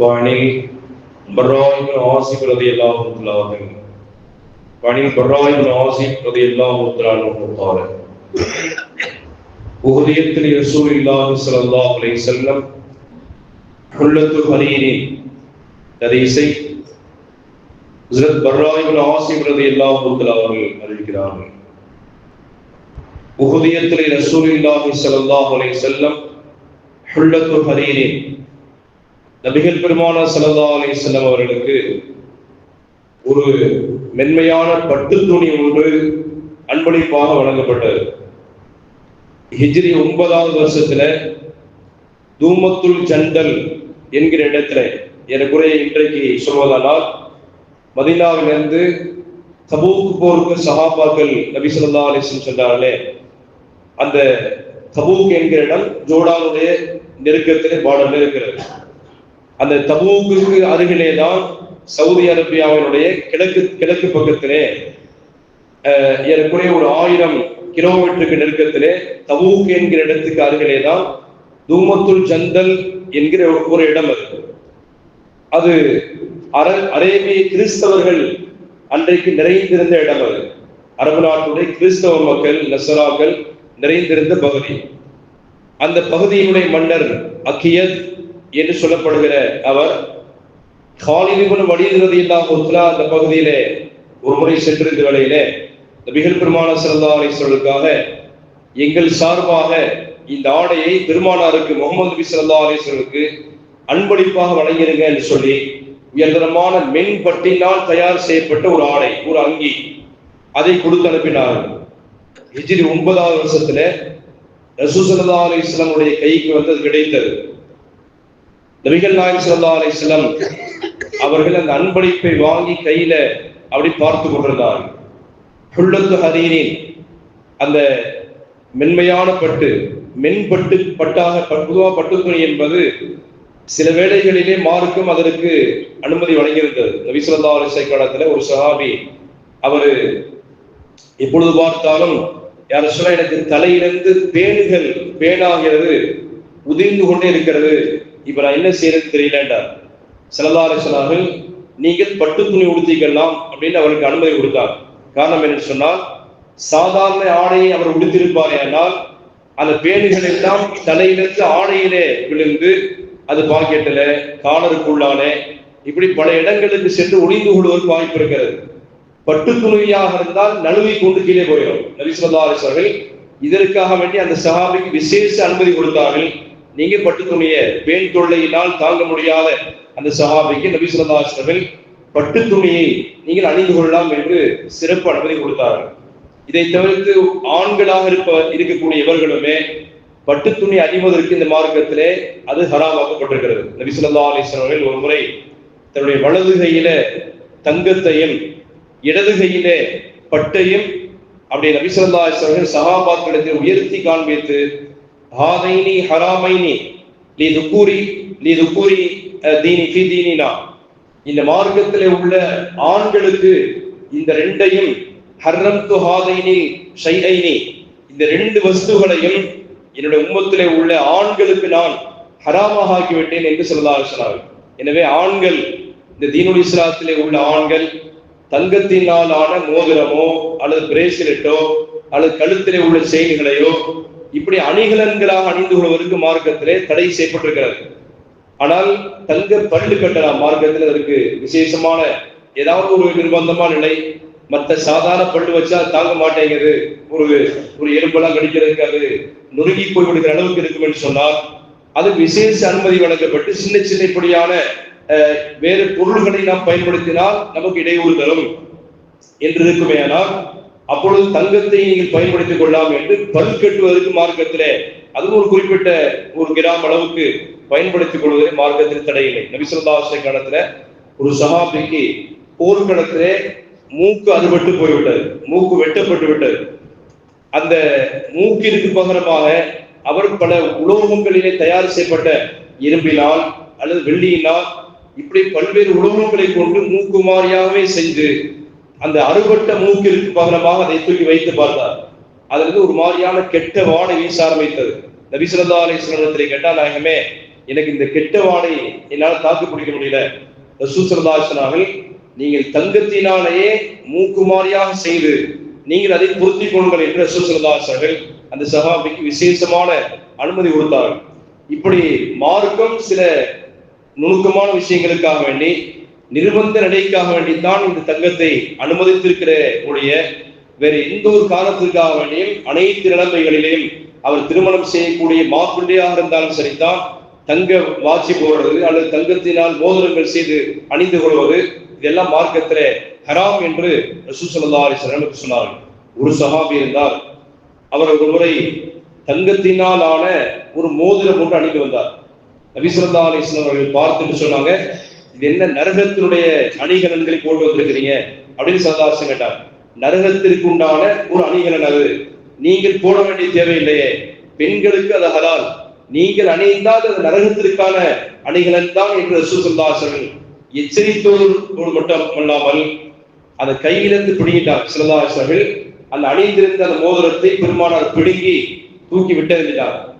وعن البراء بن عاصم رضي الله تعالى عنه وعن البراء بن عاصم رضي الله تعالى عنه قال أهديت لرسول الله صلى الله عليه وسلم حلة حرير ஹதீஸை ஹஸ்ரத் பர்ரா இப்னு ஆசிம் ரலியல்லாஹு தஆலா அவர்கள் அறிவிக்கிறார்கள் உஹுதியத்தில் ரசூலுல்லாஹி ஸல்லல்லாஹு அலைஹி வஸல்லம் ஹுல்லத்து ஹரீரின் நபிகள் பெருமான சலதா அலி செல்லம் அவர்களுக்கு ஒரு மென்மையான பட்டு துணி ஒன்று அன்பளிப்பாக வழங்கப்பட்டது. ஹிஜ்ரி ஒன்பதாவது வருஷத்துல தூமத்துல் ஜண்டல் என்கிற இடத்துல எனக்குறைய இன்றைக்கு சொல்வதானால் மதினாவிலிருந்து தபூக்கு போருக்கு சஹாபாக்கள் நபி சொல்லா அலிஸ்லம் சென்றார்களே அந்த தபூக் என்கிற இடம் ஜோடானுடைய நெருக்கத்திலே பாடல் இருக்கிறது. அந்த தபூக்கு அருகிலே தான் சவுதி அரேபியாவினுடைய கிழக்கு கிழக்கு பக்கத்திலே ஏறக்குறைய ஒரு ஆயிரம் கிலோமீட்டருக்கு நெருக்கத்திலே தபூக் என்கிற இடத்துக்கு அருகிலே தான் தூமத்துல் ஜந்தல் என்கிற ஒரு இடம் அது. அது அர அரேபிய கிறிஸ்தவர்கள் அன்றைக்கு நிறைந்திருந்த இடம் அது. அரபு நாட்டுடைய கிறிஸ்தவ மக்கள் நசராக்கள் நிறைந்திருந்த பகுதி. அந்த பகுதியினுடைய மன்னர் அக்கியத் என்று சொல்லப்படுகிற அவர் காலிலிபுன் வடிகிறது இல்லாம அந்த பகுதியிலே ஒரு முறை சென்றிருந்த வேளையிலே மிகல் பெருமான சிறந்தா அலிஸ்வர்களுக்காக எங்கள் சார்பாக இந்த ஆடையை பெருமானாருக்கு முகமது நபி சல்லா அலிஸ்வர்களுக்கு அன்பளிப்பாக வழங்கிருங்க என்று சொல்லி உயர்தரமான மென் பட்டினால் தயார் செய்யப்பட்ட ஒரு ஆடை ஒரு அங்கி அதை கொடுத்து அனுப்பினார்கள் ஹிஜ்ரி ஒன்பதாவது வருஷத்துல ரசூசல்லா அலி இஸ்லாமுடைய கைக்கு வந்து அது கிடைத்தது. நபிகள் நாயம் சல்லா அலிஸ்லம் அவர்கள் அந்த அன்பளிப்பை வாங்கி கையில அப்படி பார்த்து கொண்டிருந்தார்கள். புல்லத்து ஹரீரின் அந்த மென்மையான பட்டு மென்பட்டு பட்டாக பொதுவாக பட்டுத்துணி என்பது சில வேளைகளிலே மாறுக்கும் அதற்கு அனுமதி வழங்கியிருந்தது. நபிசுல்லா அலிசை காலத்துல ஒரு சஹாபி அவர் எப்பொழுது பார்த்தாலும் யார் சொன்னா எனக்கு தலையிலிருந்து பேணுகள் பேனாகிறது உதிர்ந்து கொண்டே இருக்கிறது இப்ப நான் என்ன செய்யறது தெரியலன்றார் சிலதாரசனார்கள் நீங்கள் பட்டு துணி உடுத்திக்கலாம் அப்படின்னு அவருக்கு அனுமதி கொடுத்தார். காரணம் என்ன சொன்னால் சாதாரண ஆடையை அவர் உடுத்திருப்பார் ஆனால் அந்த பேணுகள் எல்லாம் தலையிலிருந்து ஆடையிலே விழுந்து அது பாக்கெட்டில் காலருக்குள்ளானே இப்படி பல இடங்களுக்கு சென்று ஒளிந்து கொள்வதற்கு வாய்ப்பு இருக்கிறது. பட்டு துணியாக இருந்தால் நழுவி கொண்டு கீழே போயிடும். நபிசுல்லா அலிஸ்வர்கள் இதற்காக வேண்டி அந்த சஹாபிக்கு விசேஷ அனுமதி கொடுத்தார்கள். நீங்க பட்டு துணியை வேல் தொல்லையினால் தாங்க முடியாத அந்த சகாபிக்கு நபிசுல்லா அலிஸ்வர்கள் பட்டு துணியை நீங்கள் அணிந்து கொள்ளலாம் என்று சிறப்பு அனுமதி கொடுத்தார்கள். இதை தவிர்த்து ஆண்களாக இருப்ப இருக்கக்கூடிய இவர்களுமே பட்டு துணி அணிவதற்கு இந்த மார்க்கத்திலே அது ஹராமாக்கப்பட்டிருக்கிறது. நபிசுல்லா அலிஸ்வர்கள் ஒரு முறை தன்னுடைய வலது கையில தங்கத்தையும் இடது கையில பட்டையும் அப்படி நபிசல்லா அவர்கள் சகாபாக்களிடத்தில் உயர்த்தி காண்பித்து ஹாதைனி ஹராமைனி நீ துக்கூரி நீ துக்கூரி தீனி ஃபி தீனினா இந்த மார்க்கத்தில் உள்ள ஆண்களுக்கு இந்த ரெண்டையும் ஹர்ரம் து ஹாதைனி ஷைஐனி இந்த ரெண்டு வஸ்துகளையும் என்னுடைய உம்மத்திலே உள்ள ஆண்களுக்கு நான் ஹராமாக ஆக்கிவிட்டேன் என்று சொல்லலாம் எனவே ஆண்கள் இந்த தீனுல் இஸ்லாத்திலே உள்ள ஆண்கள் தங்கத்தினால் ஆன மோதிரமோ அல்லது பிரேஸ்லெட்டோ அல்லது கழுத்திலே உள்ள செய்திகளையோ இப்படி அணிகலன்களாக அணிந்து கொள்வதற்கு மார்க்கத்திலே தடை செய்யப்பட்டிருக்கிறது. ஆனால் தங்க பல்லு கட்டலாம் மார்க்கத்தில் அதற்கு விசேஷமான ஏதாவது ஒரு நிர்பந்தமான நிலை. மற்ற சாதாரண பல்லு வச்சா தாங்க மாட்டேங்குது. ஒரு ஒரு எலும்பெல்லாம் கடிக்கிறதுக்கு அது நொறுங்கி போய் விடுகிற அளவுக்கு இருக்கும் என்று சொன்னால் அது விசேஷ அனுமதி வழங்கப்பட்டு சின்ன சின்னப்படியான வேறு பொருள்களை நாம் பயன்படுத்தினால் நமக்கு இடையூறு தரும். என்று இருக்குமே ஆனால் அப்பொழுது தங்கத்தை நீங்கள் பயன்படுத்திக் கொள்ளலாம் என்று பல் கட்டுவதற்கு மார்க்கத்திலே அதுவும் ஒரு குறிப்பிட்ட ஒரு கிராம் அளவுக்கு பயன்படுத்திக் கொள்வதே மார்க்கத்தில் தடையில்லை. நபிசுல்லாசை காலத்துல ஒரு சகாபிக்கு போர்க்களத்திலே மூக்கு அறுபட்டு போய்விட்டது. மூக்கு வெட்டப்பட்டு விட்டது. அந்த மூக்கிற்கு பகரமாக அவர் பல உலோகங்களிலே தயார் செய்யப்பட்ட இரும்பினால் அல்லது வெள்ளியினால் இப்படி பல்வேறு உலோகங்களை கொண்டு மூக்கு மாறியாகவே செஞ்சு அந்த அறுபட்ட மூக்கிற்கு பகலமாக அதை தூக்கி வைத்து பார்த்தார். அதிலிருந்து ஒரு மாதிரியான கெட்ட வாடை வீச ஆரம்பித்தது நபி சொல்லா அலிஸ்லமத்திலே கேட்டால் நாயகமே எனக்கு இந்த கெட்ட வாடை என்னால் தாக்கு பிடிக்க முடியல. ரசூ நீங்கள் தங்கத்தினாலேயே மூக்குமாரியாக செய்து நீங்கள் அதை பொருத்தி கொள்ளுங்கள் என்று ரசூ அந்த சகாபிக்கு விசேஷமான அனுமதி கொடுத்தார்கள். இப்படி மார்க்கம் சில நுணுக்கமான விஷயங்களுக்காக வேண்டி நிர்பந்த நிலைக்காக வேண்டித்தான் இந்த தங்கத்தை அனுமதித்திருக்கிற உடைய வேறு எந்த ஒரு காரணத்திற்காக வேண்டியும் அனைத்து நிலைமைகளிலேயும் அவர் திருமணம் செய்யக்கூடிய மாப்பிள்ளையாக இருந்தாலும் சரிதான். தங்க வாட்சி போடுறது அல்லது தங்கத்தினால் மோதிரங்கள் செய்து அணிந்து கொள்வது இதெல்லாம் மார்க்கத்திலே ஹராம் என்று ரசூசல்லா அலிஸ்லமுக்கு சொன்னார்கள். ஒரு சஹாபி இருந்தார். அவர் ஒரு முறை தங்கத்தினால் ஆன ஒரு மோதிரம் ஒன்று அணிந்து வந்தார். நபிசுல்லா அலிஸ்லாம் அவர்கள் பார்த்துட்டு சொன்னாங்க இது என்ன நரகத்தினுடைய அணிகலன்களை போட்டு வந்திருக்கிறீங்க? அப்படின்னு சதாசம் கேட்டார். நரகத்திற்கு உண்டான ஒரு அணிகலன் அது. நீங்கள் போட வேண்டிய தேவையில்லையே. பெண்களுக்கு அது ஹலால். நீங்கள் அணிந்தால் அது நரகத்திற்கான அணிகலன் தான் என்று ரசூசல்லாசர்கள் எச்சரித்தோடு மட்டும் அல்லாமல் கையிலிருந்து பிடுங்கிட்டார் சிலதாசர்கள் அந்த அணிந்திருந்த அந்த மோதிரத்தை பெருமானார் பிடுங்கி தூக்கி விட்டறிஞ்சிட்டார்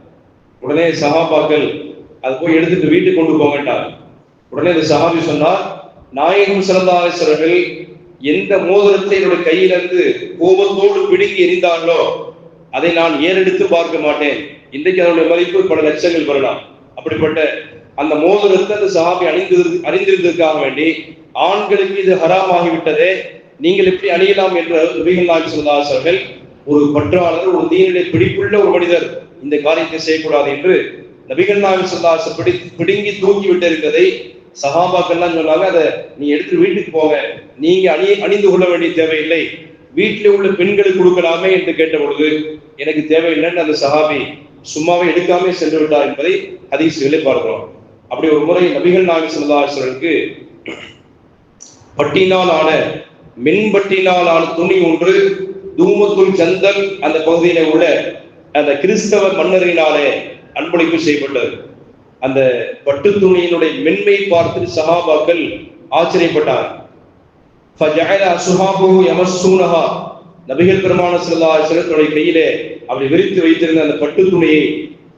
உடனே சகாபாக்கள் அது போய் எடுத்துட்டு வீட்டுக்கு கொண்டு போகட்டார் உடனே இந்த சஹாபி சொன்னார் நாயகம் சிறந்தாசர்கள் எந்த மோதிரத்தை என்னுடைய கையிலிருந்து கோபத்தோடு பிடுங்கி எரிந்தார்களோ அதை நான் ஏறெடுத்து பார்க்க மாட்டேன். இன்றைக்கு அதனுடைய மதிப்பு பல லட்சங்கள் பெறலாம் அப்படிப்பட்ட அந்த மோதிரத்தை அந்த சஹாபி அணிந்து அறிந்திருந்ததுக்காக வேண்டி ஆண்களுக்கு இது ஹராமாகிவிட்டதே நீங்கள் எப்படி அணியலாம்? என்று நபிகள் நாயகம் சொல்லாசர்கள் ஒரு பற்றாளர் ஒரு தீனுடைய பிடிப்புள்ள ஒரு மனிதர் இந்த காரியத்தை செய்யக்கூடாது என்று நபிகள் நாயகம் சொல்லாச பிடி பிடுங்கி தூக்கி விட்டு சகாபாக்கள்லாம் சொன்னாங்க அதை நீ எடுத்து வீட்டுக்கு போங்க. நீங்க அணி அணிந்து கொள்ள வேண்டிய தேவையில்லை. வீட்டில் உள்ள பெண்களுக்கு கொடுக்கலாமே என்று கேட்ட பொழுது எனக்கு தேவையில்லைன்னு அந்த சஹாபி சும்மாவே எடுக்காம சென்று விட்டார் என்பதை ஹதீசுகளை பார்க்கிறோம். அப்படி ஒரு முறை நபிகள் நாயக பட்டினால் ஆன மின்பட்டினால் ஆன துணி ஒன்று தூமத்துள் சந்தல் அந்த பகுதியில உள்ள அந்த கிறிஸ்தவ மன்னரினாலே அன்பளிப்பு செய்யப்பட்டது. அந்த பட்டு துணியினுடைய மென்மை பார்த்து சஹாபாக்கள் ஆச்சரியப்பட்டார். நபிகள் பெருமான செல்லா சிலத்துடைய கையிலே அப்படி விரித்து வைத்திருந்த அந்த பட்டு துணியை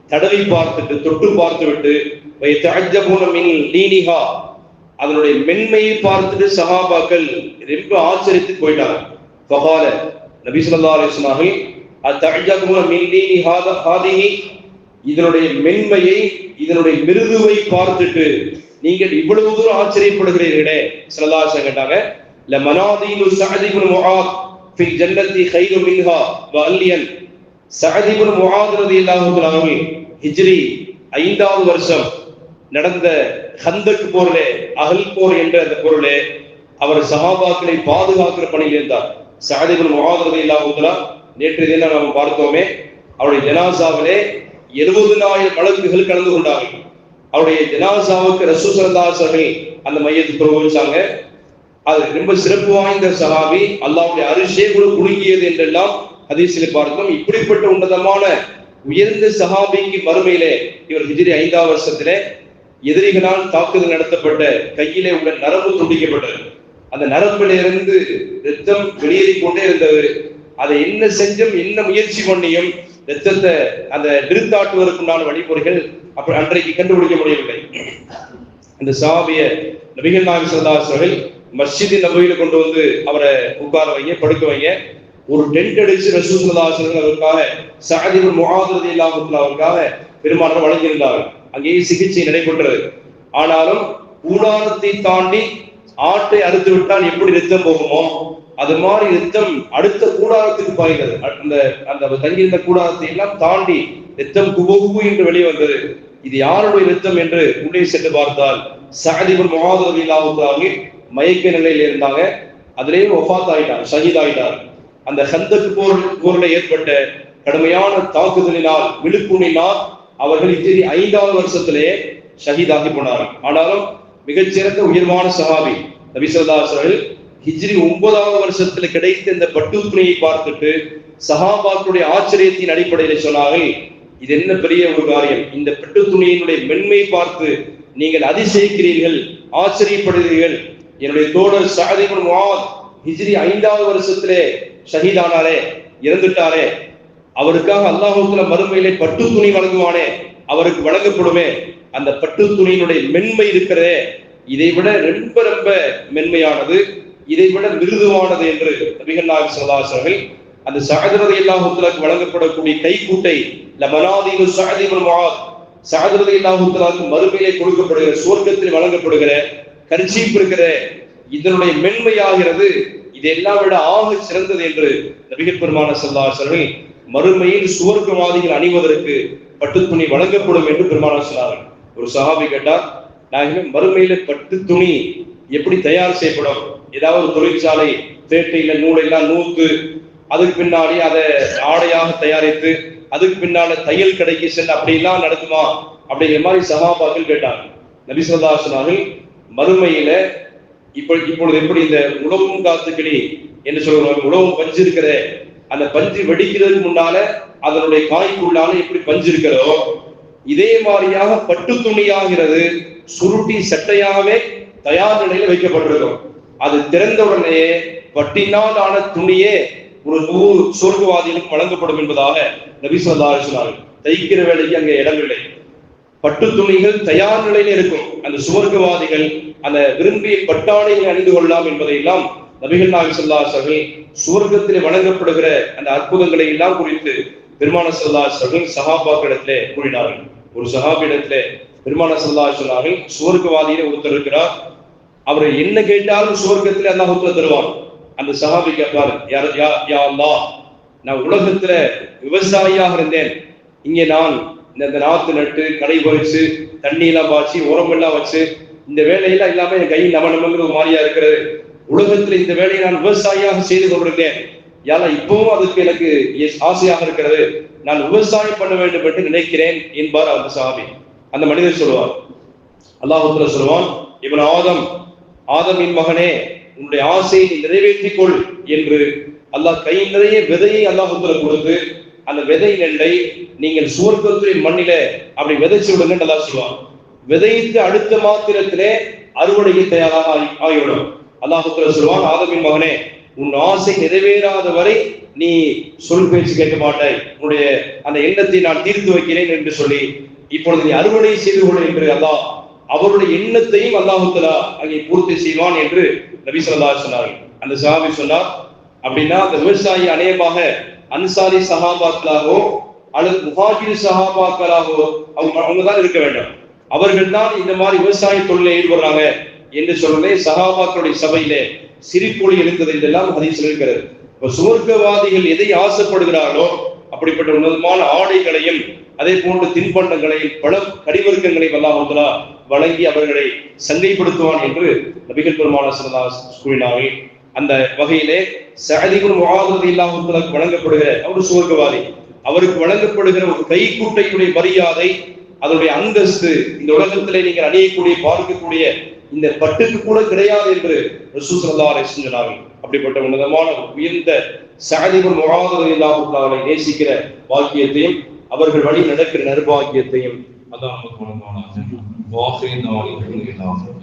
தடவி பார்த்துட்டு தொட்டு பார்த்து விட்டு லீனிஹா. அதனுடைய மென்மையை பார்த்துட்டு சஹாபாக்கள் ரொம்ப ஆச்சரித்து போயிட்டாங்க. நபி சொல்லா அலிஸ்லாஹில் அத்தஅஜபூன மின் லீனிஹாதிஹி இதனுடைய மென்மையை இதனுடைய மிருதுவை பார்த்துட்டு நீங்கள் இவ்வளவு தூரம் ஆச்சரியப்படுகிறீர்களே. சல்லாசம் கேட்டாங்க ல மனாதீனு சஅதிபுன் முஆத் ஃபி ஜன்னதி கைரு மின்ஹா வ அல்லியன் சஅதிபுன் முஆத் ரலியல்லாஹு தஆலா ஹிஜ்ரி ஐந்தாவது வருஷம் நடந்த ஹந்தக் போரிலே அகல் போர் என்ற அந்த பொருளே அவர் சஹாபாக்களை பாதுகாக்கிற பணியில் இருந்தார். சஅதிபுன் முஆத் ரலியல்லாஹு நேற்று தினம் நாம் பார்த்தோமே அவருடைய ஜனாசாவிலே எழுபதினாயிரம் வழக்குகள் கலந்து கொண்டார்கள். அவருடைய ஜனாசாவுக்கு ரசூசரதாசர்கள் அந்த மையத்தை பிரபவிச்சாங்க அது ரொம்ப சிறப்பு வாய்ந்த சலாபி அல்லாவுடைய அரிசே கூட குலுங்கியது என்றெல்லாம் ஹதீஸில் பார்த்தோம் இப்படிப்பட்ட உன்னதமான உயர்ந்த சஹாபிக்கு மறுமையிலே இவர் ஹிஜிரி ஐந்தாம் வருஷத்திலே எதிரிகளால் தாக்குதல் நடத்தப்பட்ட கையிலே உள்ள நரம்பு துண்டிக்கப்பட்டது. அந்த நரம்பிலிருந்து ரத்தம் வெளியேறி கொண்டே இருந்தது. அதை என்ன செஞ்சும் என்ன முயற்சி பண்ணியும் ரத்தத்தை அந்த நிறுத்தாட்டுவதற்குண்டான வழிமுறைகள் அப்புறம் அன்றைக்கு கண்டுபிடிக்க முடியவில்லை. அந்த சாபிய நபிகள் நாயகம் சல்லாசர்கள் மஸ்ஜிதி நபையில கொண்டு வந்து அவரை உட்கார வைங்க படுக்க வைங்க. ஒரு டென்ட் அடிச்சு ரசூசல்லாசர்கள் அவருக்காக சாதிபர் முகாதிரதி இல்லாமல் அவருக்காக பெருமானார் வழங்கியிருந்தார்கள் அங்கேயே சிகிச்சை நடைபெற்றது. ஆனாலும் கூடாரத்தை தாண்டி ஆட்டை அறுத்து விட்டால் எப்படி ரத்தம் போகுமோ அது மாதிரி யுத்தம் அடுத்த கூடாரத்துக்கு பாய்கிறது. அந்த அந்த தங்கியிருந்த கூடாரத்தை எல்லாம் தாண்டி யுத்தம் குபகுபு என்று வெளியே வந்தது. இது யாருடைய யுத்தம் என்று உள்ளே சென்று பார்த்தால் சகதிபர் முகாதரவில்லாவுக்காக மயக்க நிலையில் இருந்தாங்க. அதுலேயும் ஒஃபாத் ஆயிட்டார் ஷஹீத் ஆயிட்டார். அந்த ஹந்தக்கு போர் போரில் ஏற்பட்ட கடுமையான தாக்குதலினால் விழுப்புணினால் அவர்கள் இத்தனை ஐந்தாவது வருஷத்திலேயே ஷஹீதாகி போனார்கள். ஆனாலும் மிகச்சிறந்த உயர்வான சஹாபி நபிசல்லாசர்கள் ஹிஜ்ரி ஒன்பதாவது வருஷத்துல கிடைத்த இந்த பட்டு துணியை பார்த்துட்டு சஹாபாக்களுடைய ஆச்சரியத்தின் அடிப்படையில் சொன்னார்கள் இது என்ன பெரிய ஒரு காரியம்? இந்த பட்டு துணியினுடைய மென்மை பார்த்து நீங்கள் அதிசயிக்கிறீர்கள் ஆச்சரியப்படுகிறீர்கள். என்னுடைய தோழர் சாதிபுன் முகமது ஹிஜ்ரி ஐந்தாவது வருஷத்திலே ஷஹீதானாரே இறந்துட்டாரே. அவருக்காக அல்லாஹூத்துல மறுமையிலே பட்டு துணி வழங்குவானே அவருக்கு வழங்கப்படுமே. அந்த பட்டு துணியினுடைய மென்மை இருக்கிறதே இதை விட ரொம்ப ரொம்ப மென்மையானது. இதை விட மிருதுவானது என்று நபிகள் சொல்லாசர்கள் அந்த சகதரதை இல்லாஹுத்தலாக்கு வழங்கப்படக்கூடிய கைக்கூட்டை லமனாதீனு சகதீபுல் மகாத் சகதரதை இல்லாஹுத்தலாக்கு மறுமையிலே கொடுக்கப்படுகிற சுவர்க்கத்தில் வழங்கப்படுகிற கரிசீப் இருக்கிற இதனுடைய மென்மையாகிறது இது எல்லாம் விட ஆக சிறந்தது என்று நபிகள் பெருமான சொல்லாசர்கள் மறுமையில் சுவர்க்கவாதிகள் அணிவதற்கு பட்டு துணி வழங்கப்படும் என்று பெருமானார் சொன்னார்கள். ஒரு சஹாபி கேட்டார் நாங்கள் மறுமையில பட்டு துணி எப்படி தயார் செய்யப்படும்? ஏதாவது ஒரு தொழிற்சாலை தேட்டையில நூலெல்லாம் நூத்து அதுக்கு பின்னாடி அதை ஆடையாக தயாரித்து அதுக்கு பின்னால தையல் கடைக்கு சென்று அப்படிலாம் நடக்குமா? அப்படிங்கிற மாதிரி சகாபாக்கள் கேட்டாங்க. நபி சொன்னார்கள் மறுமையில இப்ப இப்பொழுது எப்படி இந்த உழவும் காத்துக்கிளி என்று சொல்லுவாங்க உழவும் பஞ்சு இருக்கிற அந்த பஞ்சு வெடிக்கிறதுக்கு முன்னால அதனுடைய காய்க்குள்ளால எப்படி பஞ்சு இருக்கிறதோ இதே மாதிரியாக பட்டு துணியாகிறது சுருட்டி சட்டையாகவே தயார் நிலையில வைக்கப்பட்டிருக்கும். அது திறந்த உடனே பட்டினால் ஆன துணியே ஒரு நூறு சொர்க்கவாதிகளுக்கு வழங்கப்படும் என்பதாக நபி சொல்லா சொன்னார்கள் தைக்கிற வேலைக்கு அங்கே இடமில்லை. பட்டு துணிகள் தயார் நிலையில இருக்கும். அந்த சுவர்க்கவாதிகள் அந்த விரும்பிய பட்டாடையை அணிந்து கொள்ளலாம் என்பதை எல்லாம் நபிகள் நாயகம் சொல்லாசர்கள் சுவர்க்கத்திலே வழங்கப்படுகிற அந்த அற்புதங்களை எல்லாம் குறித்து பெருமான சொல்லாசர்கள் சஹாபாக்களிடத்திலே கூறினார்கள். ஒரு சஹாபிடத்திலே பெருமான சொல்லா சொன்னார்கள் ஒருத்தர் இருக்கிறார். அவர் என்ன கேட்டாலும் சுவர்க்கத்திலே அல்லாஹ் தருவான். அந்த சஹாபி கேட்பார் யார் யா யா அல்லாஹ் நான் உலகத்துல விவசாயியாக இருந்தேன். இங்கே நான் இந்த நாத்து நட்டு கடை பறிச்சு தண்ணி எல்லாம் பாய்ச்சி உரம் எல்லாம் வச்சு இந்த வேலையெல்லாம் இல்லாம என் கையில் நம்ம நமங்கிற ஒரு மாதிரியா இருக்கிறது. உலகத்துல இந்த வேலையை நான் விவசாயியாக செய்து கொண்டிருந்தேன். யாரா இப்பவும் அதுக்கு எனக்கு ஆசையாக இருக்கிறது. நான் விவசாயம் பண்ண வேண்டும் என்று நினைக்கிறேன் என்பார் அந்த சாமி அந்த மனிதர் சொல்லுவார். அல்லாஹுத்துல சொல்லுவான் இவன் ஆதம் ஆதமின் மகனே உன்னுடைய ஆசையை நீ நிறைவேற்றிக் கொள் என்று அல்லாஹ் கை நிறைய விதையை அல்லாஹுல கொடுத்து அந்த விதை நெல்லை நீங்கள் சுவர்க்கத்துறை மண்ணில அப்படி விதைச்சு விடுங்க நல்லா சொல்லுவான். விதைத்து அடுத்த மாத்திரத்திலே அறுவடைக்கு தயாராக ஆகிவிடும். அல்லாஹுத்துல சொல்லுவான் ஆதமின் மகனே உன் ஆசை நிறைவேறாத வரை நீ சொல் பேச்சு கேட்க மாட்டாய். உன்னுடைய அந்த எண்ணத்தை நான் தீர்த்து வைக்கிறேன் என்று சொல்லி இப்பொழுது நீ அறுவடை செய்து கொள் என்று அல்லாஹ் அவருடைய எண்ணத்தையும் அல்லாஹுத்தலா அங்கே பூர்த்தி செய்வான் என்று நபி சொல்லா சொன்னார்கள். அந்த சஹாபி சொன்னார் அப்படின்னா அந்த விவசாயி அநேகமாக அன்சாரி சஹாபாக்களாகவோ அல்லது முஹாஜிர் சஹாபாக்களாகவோ அவங்க அவங்க தான் இருக்க வேண்டும். அவர்கள் தான் இந்த மாதிரி விவசாய தொழிலை ஈடுபடுறாங்க என்று சொல்றதே சஹாபாக்களுடைய சபையிலே சிரிப்பொழி எழுந்தது என்றெல்லாம் ஹதீஸில் இருக்கிறது. இப்ப சுவர்க்கவாதிகள் எதை ஆசைப்படுகிறார்களோ அப்படிப்பட்ட உன்னதமான ஆடைகளையும் அதே போன்ற தின்பண்டங்களையும் பல கடிவர்க்கங்களையும் அல்லாஹலா வழங்கி அவர்களை சங்கைப்படுத்துவான் என்று நபிகள் பெருமான கூறினார்கள். அந்த வகையிலே சகதிகுள் முகாதிரதி இல்லாமல் வழங்கப்படுகிற அவர் சுவர்க்கவாதி அவருக்கு வழங்கப்படுகிற ஒரு கைக்குட்டையுடைய மரியாதை அதனுடைய அந்தஸ்து இந்த உலகத்திலே நீங்கள் அணியக்கூடிய பார்க்கக்கூடிய இந்த பட்டுக்கு கூட கிடையாது என்று ரசூசல்லா சொன்னார்கள். அப்படிப்பட்ட உன்னதமான உயர்ந்த சகதிகுள் முகாதிரதி இல்லாமல் நேசிக்கிற வாக்கியத்தையும் அவர்கள் வழி நடக்கிற اللهم صل على سيدنا واخر دعوانا الحمد لله